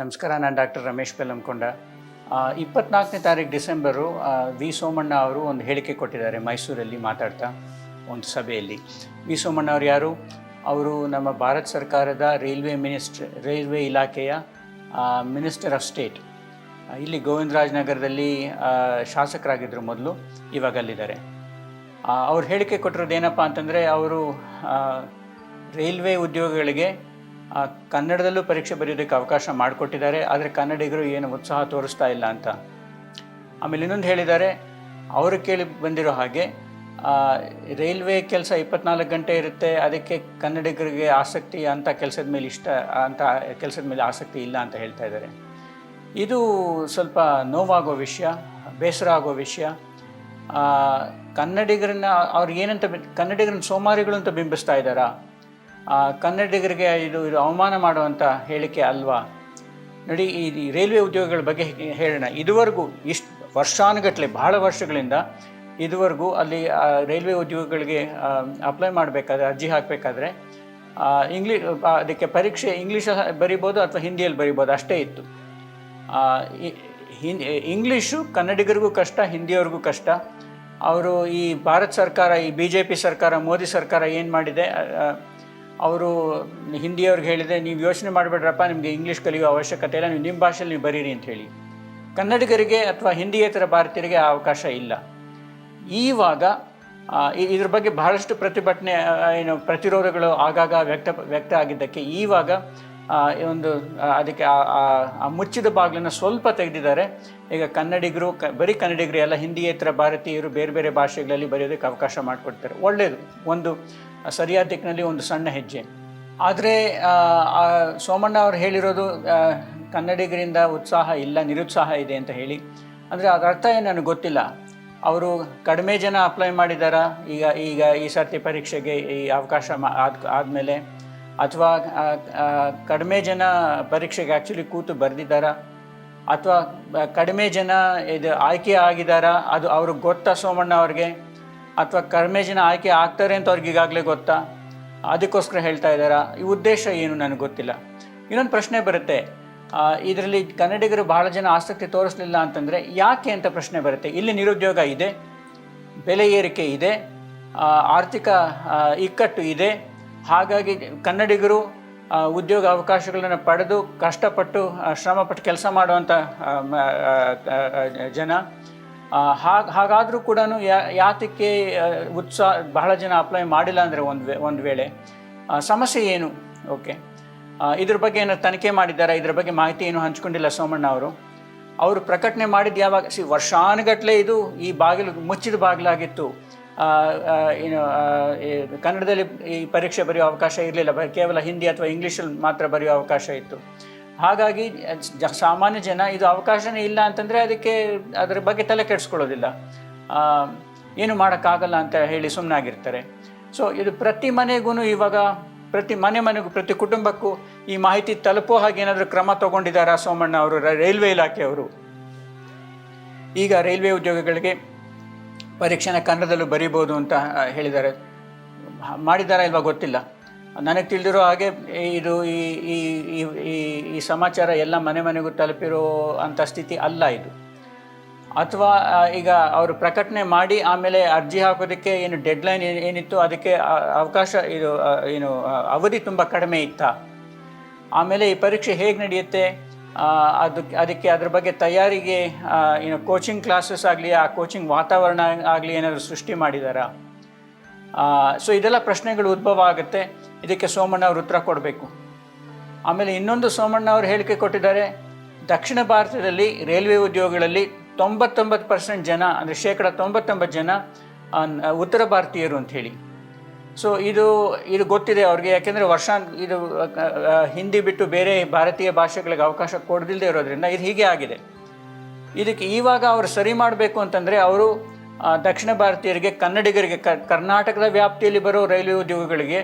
ನಮಸ್ಕಾರ, ನಾನು ಡಾಕ್ಟರ್ ರಮೇಶ್ ಪೆಲ್ಲಂಕೊಂಡ ಇಪ್ಪತ್ನಾಲ್ಕನೇ ತಾರೀಕು ಡಿಸೆಂಬರು ವಿ ಸೋಮಣ್ಣ ಅವರು ಒಂದು ಹೇಳಿಕೆ ಕೊಟ್ಟಿದ್ದಾರೆ ಮೈಸೂರಲ್ಲಿ ಮಾತಾಡ್ತಾ ಒಂದು ಸಭೆಯಲ್ಲಿ. ವಿ ಸೋಮಣ್ಣ ಅವರು ಯಾರು? ಅವರು ನಮ್ಮ ಭಾರತ ಸರ್ಕಾರದ ರೈಲ್ವೆ ಮಿನಿಸ್ಟ್ರ್, ರೈಲ್ವೆ ಇಲಾಖೆಯ ಮಿನಿಸ್ಟರ್ ಆಫ್ ಸ್ಟೇಟ್. ಇಲ್ಲಿ ಗೋವಿಂದರಾಜನಗರದಲ್ಲಿ ಶಾಸಕರಾಗಿದ್ದರು ಮೊದಲು, ಇವಾಗ ಅಲ್ಲಿದ್ದಾರೆ. ಅವ್ರು ಹೇಳಿಕೆ ಕೊಟ್ಟಿರೋದು ಏನಪ್ಪ ಅಂತಂದರೆ, ಅವರು ರೈಲ್ವೆ ಉದ್ಯೋಗಿಗಳಿಗೆ ಕನ್ನಡದಲ್ಲೂ ಪರೀಕ್ಷೆ ಬರೆಯೋದಕ್ಕೆ ಅವಕಾಶ ಮಾಡಿಕೊಟ್ಟಿದ್ದಾರೆ, ಆದರೆ ಕನ್ನಡಿಗರು ಏನು ಉತ್ಸಾಹ ತೋರಿಸ್ತಾ ಇಲ್ಲ ಅಂತ. ಆಮೇಲೆ ಇನ್ನೊಂದು ಹೇಳಿದ್ದಾರೆ, ಅವರು ಕೇಳಿ ಬಂದಿರೋ ಹಾಗೆ ರೈಲ್ವೆ ಕೆಲಸ ಇಪ್ಪತ್ನಾಲ್ಕು ಗಂಟೆ ಇರುತ್ತೆ, ಅದಕ್ಕೆ ಕನ್ನಡಿಗರಿಗೆ ಆಸಕ್ತಿ ಅಂಥ ಕೆಲಸದ ಮೇಲೆ ಇಷ್ಟ, ಅಂತ ಕೆಲಸದ ಮೇಲೆ ಆಸಕ್ತಿ ಇಲ್ಲ ಅಂತ ಹೇಳ್ತಾ ಇದ್ದಾರೆ. ಇದು ಸ್ವಲ್ಪ ನೋವಾಗೋ ವಿಷಯ, ಬೇಸರ ಆಗೋ ವಿಷಯ. ಕನ್ನಡಿಗರನ್ನ ಅವ್ರು ಏನಂತ ಕನ್ನಡಿಗರನ್ನ ಸೋಮಾರಿಗಳು ಅಂತ ಬಿಂಬಿಸ್ತಾ ಇದ್ದಾರಾ? ಕನ್ನಡಿಗರಿಗೆ ಇದು ಇದು ಅವಮಾನ ಮಾಡುವಂಥ ಹೇಳಿಕೆ ಅಲ್ವಾ? ನೋಡಿ ಈ ರೈಲ್ವೆ ಉದ್ಯೋಗಗಳ ಬಗ್ಗೆ ಹೇಳೋಣ. ಇದುವರೆಗೂ ಇಷ್ಟು ವರ್ಷಾನುಗಟ್ಟಲೆ ಬಹಳ ವರ್ಷಗಳಿಂದ ಇದುವರೆಗೂ ಅಲ್ಲಿ ಆ, ರೈಲ್ವೆ ಉದ್ಯೋಗಗಳಿಗೆ ಅಪ್ಲೈ ಮಾಡಬೇಕಾದ್ರೆ ಅರ್ಜಿ ಹಾಕಬೇಕಾದ್ರೆ ಇಂಗ್ಲೀ ಅದಕ್ಕೆ ಪರೀಕ್ಷೆ ಇಂಗ್ಲೀಷ್ ಬರಿಬೋದು ಅಥವಾ ಹಿಂದಿಯಲ್ಲಿ ಬರಿಬೋದು ಅಷ್ಟೇ ಇತ್ತು. ಹಿಂದಿ ಇಂಗ್ಲೀಷು ಕನ್ನಡಿಗರಿಗೂ ಕಷ್ಟ ಹಿಂದಿಯವ್ರಿಗೂ ಕಷ್ಟ. ಅವರು ಈ ಭಾರತ ಸರ್ಕಾರ ಈ ಬಿ ಜೆ ಪಿ ಸರ್ಕಾರ ಮೋದಿ ಸರ್ಕಾರ ಏನು ಮಾಡಿದೆ? ಅವರು ಹಿಂದಿಯವ್ರಿಗೆ ಹೇಳಿದೆ, ನೀವು ಯೋಚನೆ ಮಾಡಬೇಡ್ರಪ್ಪ, ನಿಮಗೆ ಇಂಗ್ಲೀಷ್ ಕಲಿಯೋ ಅವಶ್ಯಕತೆ ಇಲ್ಲ, ನೀವು ನಿಮ್ಮ ಭಾಷೆಯಲ್ಲಿ ನೀವು ಬರೀರಿ ಅಂತ ಹೇಳಿ. ಕನ್ನಡಿಗರಿಗೆ ಅಥವಾ ಹಿಂದಿಯೇತರ ಭಾರತೀಯರಿಗೆ ಆ ಅವಕಾಶ ಇಲ್ಲ. ಈವಾಗ ಇದ್ರ ಬಗ್ಗೆ ಬಹಳಷ್ಟು ಪ್ರತಿಭಟನೆ ಏನು ಪ್ರತಿರೋಧಗಳು ಆಗಾಗ ವ್ಯಕ್ತ ವ್ಯಕ್ತ ಆಗಿದ್ದಕ್ಕೆ ಈವಾಗ ಈ ಒಂದು ಅದಕ್ಕೆ ಆ- ಮುಚ್ಚಿದ ಬಾಗಿಲನ್ನು ಸ್ವಲ್ಪ ತೆಗೆದಿದ್ದಾರೆ. ಈಗ ಕನ್ನಡಿಗರು, ಕ, ಬರೀ ಕನ್ನಡಿಗರು ಎಲ್ಲ ಹಿಂದಿಯೇತರ ಭಾರತೀಯರು ಬೇರೆ ಬೇರೆ ಭಾಷೆಗಳಲ್ಲಿ ಬರೆಯೋದಕ್ಕೆ ಅವಕಾಶ ಮಾಡಿಕೊಡ್ತಾರೆ. ಒಳ್ಳೆಯದು ಒಂದು ಸರಿಯಾದ ದಿಕ್ಕಿನಲ್ಲಿ ಒಂದು ಸಣ್ಣ ಹೆಜ್ಜೆ. ಆದರೆ ಸೋಮಣ್ಣ ಅವರು ಹೇಳಿರೋದು ಕನ್ನಡಿಗರಿಂದ ಉತ್ಸಾಹ ಇಲ್ಲ, ನಿರುತ್ಸಾಹ ಇದೆ ಅಂತ ಹೇಳಿ. ಅಂದರೆ ಅದರ ಅರ್ಥ ಏನು ನನಗೆ ಗೊತ್ತಿಲ್ಲ. ಅವರು ಕಡಿಮೆ ಜನ ಅಪ್ಲೈ ಮಾಡಿದಾರಾ? ಈಗ ಈಗ ಈ ಸರ್ತಿ ಪರೀಕ್ಷೆಗೆ ಈ ಅವಕಾಶ ಮಾ, ಆದ, ಆದಮೇಲೆ ಅಥವಾ ಕಡಿಮೆ ಜನ ಪರೀಕ್ಷೆಗೆ ಆ್ಯಕ್ಚುಲಿ ಕೂತು ಬರೆದಿದ್ದಾರಾ? ಅಥವಾ ಕಡಿಮೆ ಜನ ಇದು ಆಯ್ಕೆ ಆಗಿದ್ದಾರಾ? ಅದು ಅವ್ರಿಗೆ ಗೊತ್ತಾ ಸೋಮಣ್ಣ ಅವ್ರಿಗೆ? ಅಥವಾ ಕಡಿಮೆ ಜನ ಆಯ್ಕೆ ಆಗ್ತಾರೆ ಅಂತ ಅವ್ರಿಗೆ ಈಗಾಗಲೇ ಗೊತ್ತಾ? ಅದಕ್ಕೋಸ್ಕರ ಹೇಳ್ತಾ ಇದ್ದಾರಾ? ಈ ಉದ್ದೇಶ ಏನು ನನಗೆ ಗೊತ್ತಿಲ್ಲ. ಇನ್ನೊಂದು ಪ್ರಶ್ನೆ ಬರುತ್ತೆ. ಇದರಲ್ಲಿ ಕನ್ನಡಿಗರು ಬಹಳ ಜನ ಆಸಕ್ತಿ ತೋರಿಸಲಿಲ್ಲ ಅಂತಂದರೆ ಯಾಕೆ ಅಂತ ಪ್ರಶ್ನೆ ಬರುತ್ತೆ. ಇಲ್ಲಿ ನಿರುದ್ಯೋಗ ಇದೆ, ಬೆಲೆ ಏರಿಕೆ ಇದೆ ಆರ್ಥಿಕ ಇಕ್ಕಟ್ಟು ಇದೆ ಹಾಗಾಗಿ ಕನ್ನಡಿಗರು ಉದ್ಯೋಗ ಅವಕಾಶಗಳನ್ನು ಪಡೆದು ಕಷ್ಟಪಟ್ಟು ಶ್ರಮಪಟ್ಟು ಕೆಲಸ ಮಾಡುವಂಥ ಜನ. ಹಾಗೆ, ಹಾಗಾದರೂ ಕೂಡ ಯಾತಕ್ಕೆ ಉತ್ಸಾಹ ಬಹಳ ಜನ ಅಪ್ಲೈ ಮಾಡಿಲ್ಲ ಅಂದರೆ ಒಂದು ಒಂದು ವೇಳೆ. ಸಮಸ್ಯೆ ಏನು? ಓಕೆ ಇದ್ರ ಬಗ್ಗೆ ಏನೋ ತನಿಖೆ ಮಾಡಿದ್ದಾರೆ? ಇದ್ರ ಬಗ್ಗೆ ಮಾಹಿತಿ ಏನು ಹಂಚ್ಕೊಂಡಿಲ್ಲ ಸೋಮಣ್ಣ ಅವರು. ಅವರು ಪ್ರಕಟಣೆ ಮಾಡಿದ್ದು ಯಾವಾಗ, ಸಿ ವರ್ಷಾನುಗಟ್ಟಲೆ ಇದು ಈ ಬಾಗಿಲು ಮುಚ್ಚಿದ ಬಾಗಿಲಾಗಿತ್ತು. ಏನು ಕನ್ನಡದಲ್ಲಿ ಈ ಪರೀಕ್ಷೆ ಬರೆಯೋ ಅವಕಾಶ ಇರಲಿಲ್ಲ. ಕೇವಲ ಹಿಂದಿ ಅಥವಾ ಇಂಗ್ಲೀಷಲ್ಲಿ ಮಾತ್ರ ಬರೆಯೋ ಅವಕಾಶ ಇತ್ತು. ಹಾಗಾಗಿ ಸಾಮಾನ್ಯ ಜನ ಇದು ಅವಕಾಶನೇ ಇಲ್ಲ ಅಂತಂದರೆ ಅದಕ್ಕೆ ಅದರ ಬಗ್ಗೆ ತಲೆ ಕೆಡಿಸ್ಕೊಳ್ಳೋದಿಲ್ಲ. ಏನು ಮಾಡೋಕ್ಕಾಗಲ್ಲ ಅಂತ ಹೇಳಿ ಸುಮ್ಮನಾಗಿರ್ತಾರೆ ಸೊ ಇದು ಪ್ರತಿ ಮನೆಗೂ ಇವಾಗ ಪ್ರತಿ ಮನೆ ಮನೆಗೂ, ಪ್ರತಿ ಕುಟುಂಬಕ್ಕೂ ಈ ಮಾಹಿತಿ ತಲುಪೋ ಹಾಗೆ ಏನಾದರೂ ಕ್ರಮ ತಗೊಂಡಿದ್ದಾರಾ ಸೋಮಣ್ಣ ಅವರು ರೈಲ್ವೆ ಇಲಾಖೆಯವರು? ಈಗ ರೈಲ್ವೆ ಉದ್ಯೋಗಿಗಳಿಗೆ ಪರೀಕ್ಷೆನ ಕನ್ನಡದಲ್ಲೂ ಬರೀಬೋದು ಅಂತ ಹೇಳಿದ್ದಾರೆ. ಮಾಡಿದ್ದಾರಾ ಇಲ್ವಾ ಗೊತ್ತಿಲ್ಲ. ನನಗೆ ತಿಳಿದಿರೋ ಹಾಗೆ ಇದು ಈ ಈ, ಈ- ಸಮಾಚಾರ ಎಲ್ಲ ಮನೆ ಮನೆಗೂ ತಲುಪಿರೋ ಅಂಥ ಸ್ಥಿತಿ ಅಲ್ಲ ಇದು. ಅಥವಾ ಈಗ ಅವರು ಪ್ರಕಟಣೆ ಮಾಡಿ ಆಮೇಲೆ ಅರ್ಜಿ ಹಾಕೋದಕ್ಕೆ ಏನು ಡೆಡ್ಲೈನ್ ಏನಿತ್ತು ಅದಕ್ಕೆ ಅವಕಾಶ ಇದು ಏನು ಅವಧಿ ತುಂಬ ಕಡಿಮೆ ಇತ್ತಾ? ಆಮೇಲೆ ಈ ಪರೀಕ್ಷೆ ಹೇಗೆ ನಡೆಯುತ್ತೆ? ಅದಕ್ಕೆ ಅದಕ್ಕೆ ಅದ್ರ ಬಗ್ಗೆ ತಯಾರಿಗೆ ಏನು ಕೋಚಿಂಗ್ ಕ್ಲಾಸಸ್ ಆಗಲಿ, ಆ ಕೋಚಿಂಗ್ ವಾತಾವರಣ ಆಗಲಿ ಏನಾದರೂ ಸೃಷ್ಟಿ ಮಾಡಿದಾರಾ? ಸೊ ಇದೆಲ್ಲ ಪ್ರಶ್ನೆಗಳು ಉದ್ಭವ ಆಗುತ್ತೆ. ಇದಕ್ಕೆ ಸೋಮಣ್ಣ ಅವರು ಉತ್ತರ ಕೊಡಬೇಕು. ಆಮೇಲೆ ಇನ್ನೊಂದು ಸೋಮಣ್ಣ ಅವರು ಹೇಳಿಕೆ ಕೊಟ್ಟಿದ್ದಾರೆ, ದಕ್ಷಿಣ ಭಾರತದಲ್ಲಿ ರೈಲ್ವೆ ಉದ್ಯೋಗಗಳಲ್ಲಿ ತೊಂಬತ್ತೊಂಬತ್ತು ಪರ್ಸೆಂಟ್ ಜನ, ಅಂದರೆ ಶೇಕಡ ತೊಂಬತ್ತೊಂಬತ್ತು ಜನ ಉತ್ತರ ಭಾರತೀಯರು ಅಂತ ಹೇಳಿ. ಸೊ ಇದು ಇದು ಗೊತ್ತಿದೆ ಅವ್ರಿಗೆ, ಯಾಕೆಂದರೆ ವರ್ಷ ಇದು ಹಿಂದಿ ಬಿಟ್ಟು ಬೇರೆ ಭಾರತೀಯ ಭಾಷೆಗಳಿಗೆ ಅವಕಾಶ ಕೊಡದಿಲ್ಲದೆ ಇರೋದ್ರಿಂದ ಇದು ಹೀಗೆ ಆಗಿದೆ. ಇದಕ್ಕೆ ಇವಾಗ ಅವರು ಸರಿ ಮಾಡಬೇಕು ಅಂತಂದರೆ ಅವರು ದಕ್ಷಿಣ ಭಾರತೀಯರಿಗೆ, ಕನ್ನಡಿಗರಿಗೆ ಕರ್ನಾಟಕದ ವ್ಯಾಪ್ತಿಯಲ್ಲಿ ಬರೋ ರೈಲ್ವೆ ಉದ್ಯೋಗಗಳಿಗೆ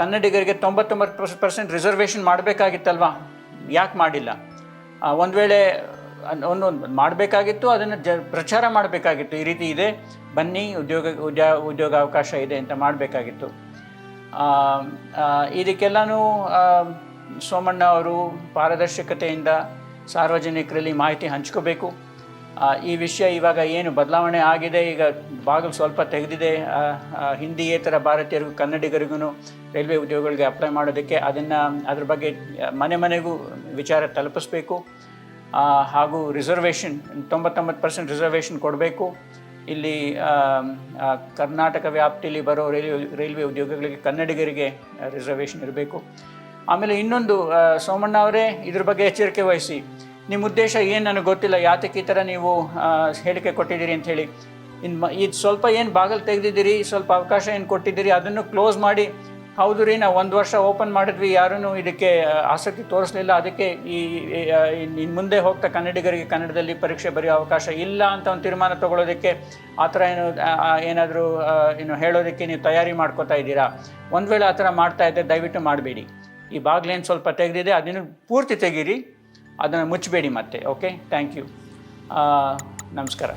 ಕನ್ನಡಿಗರಿಗೆ ತೊಂಬತ್ತೊಂಬತ್ತು ಪರ್ಸೆಂಟ್ ರಿಸರ್ವೇಷನ್ ಮಾಡಬೇಕಾಗಿತ್ತಲ್ವಾ? ಯಾಕೆ ಮಾಡಿಲ್ಲ? ಒಂದು ವೇಳೆ ಒಂದೊಂದು ಮಾಡಬೇಕಾಗಿತ್ತು, ಅದನ್ನು ಜ, ಪ್ರಚಾರ ಮಾಡಬೇಕಾಗಿತ್ತು. ಈ ರೀತಿ ಇದೆ. ಬನ್ನಿ, ಉದ್ಯೋಗ, ಉದ್ಯೋ, ಉದ್ಯೋಗಾವಕಾಶ ಇದೆ ಅಂತ ಮಾಡಬೇಕಾಗಿತ್ತು. ಇದಕ್ಕೆಲ್ಲನೂ ಸೋಮಣ್ಣ ಅವರು ಪಾರದರ್ಶಕತೆಯಿಂದ ಸಾರ್ವಜನಿಕರಲ್ಲಿ ಮಾಹಿತಿ ಹಂಚ್ಕೋಬೇಕು. ಈ ವಿಷಯ ಇವಾಗ ಏನು ಬದಲಾವಣೆ ಆಗಿದೆ, ಈಗ ಬಾಗಿಲು ಸ್ವಲ್ಪ ತೆಗೆದಿದೆ. ಹಿಂದಿಯೇತರ ಭಾರತೀಯರಿಗೂ, ಕನ್ನಡಿಗರಿಗೂ ರೈಲ್ವೆ ಉದ್ಯೋಗಗಳಿಗೆ ಅಪ್ಲೈ ಮಾಡೋದಕ್ಕೆ ಅದನ್ನು, ಅದ್ರ ಬಗ್ಗೆ ಮನೆ ಮನೆಗೂ ವಿಚಾರ ತಲುಪಿಸ್ಬೇಕು. ಹಾಗೂ ರಿಸರ್ವೇಷನ್ ತೊಂಬತ್ತೊಂಬತ್ತು ಪರ್ಸೆಂಟ್ ರಿಸರ್ವೇಷನ್ ಕೊಡಬೇಕು. ಇಲ್ಲಿ ಕರ್ನಾಟಕ ವ್ಯಾಪ್ತಿಯಲ್ಲಿ ಬರೋ ರೈಲ್ವೆ ರೈಲ್ವೆ ಉದ್ಯೋಗಗಳಿಗೆ ಕನ್ನಡಿಗರಿಗೆ ರಿಸರ್ವೇಷನ್ ಇರಬೇಕು. ಆಮೇಲೆ ಇನ್ನೊಂದು ಸೋಮಣ್ಣ ಅವರೇ, ಇದ್ರ ಬಗ್ಗೆ ಎಚ್ಚರಿಕೆ ವಹಿಸಿ. ನಿಮ್ಮ ಉದ್ದೇಶ ಏನು ನನಗೆ ಗೊತ್ತಿಲ್ಲ, ಯಾತಕ್ಕೆ ಈ ಥರ ನೀವು ಹೇಳಿಕೆ ಕೊಟ್ಟಿದ್ದೀರಿ ಅಂತ ಹೇಳಿ. ಇನ್ನು ಇದು ಸ್ವಲ್ಪ ಏನು ಬಾಗಿಲು ತೆಗೆದಿದ್ದೀರಿ, ಸ್ವಲ್ಪ ಅವಕಾಶ ಏನು ಕೊಟ್ಟಿದ್ದೀರಿ, ಅದನ್ನು ಕ್ಲೋಸ್ ಮಾಡಿ ಹೌದು ರೀ, ನಾವು ಒಂದು ವರ್ಷ ಓಪನ್ ಮಾಡಿದ್ವಿ ಯಾರೂ ಇದಕ್ಕೆ ಆಸಕ್ತಿ ತೋರಿಸಲಿಲ್ಲ. ಅದಕ್ಕೆ ಈ ಇನ್ನು ಮುಂದೆ ಹೋಗ್ತಾ ಕನ್ನಡಿಗರಿಗೆ ಕನ್ನಡದಲ್ಲಿ ಪರೀಕ್ಷೆ ಬರೆಯೋ ಅವಕಾಶ ಇಲ್ಲ ಅಂತ ಒಂದು ತೀರ್ಮಾನ ತಗೊಳ್ಳೋದಕ್ಕೆ ಆ ಥರ ಏನು ಏನಾದರೂ ಏನು ಹೇಳೋದಕ್ಕೆ ನೀವು ತಯಾರಿ ಮಾಡ್ಕೋತಾ ಇದ್ದೀರಾ? ಒಂದು ವೇಳೆ ಆ ಥರ ಮಾಡ್ತಾ ಇದ್ದರೆ ದಯವಿಟ್ಟು ಮಾಡಬೇಡಿ. ಈ ಬಾಗಿಲೇನು ಸ್ವಲ್ಪ ತೆಗೆದಿದೆ, ಅದನ್ನು ಪೂರ್ತಿ ತೆಗೀರಿ, ಅದನ್ನು ಮುಚ್ಚಬೇಡಿ ಮತ್ತೆ ಓಕೆ ಥ್ಯಾಂಕ್ ಯು ನಮಸ್ಕಾರ.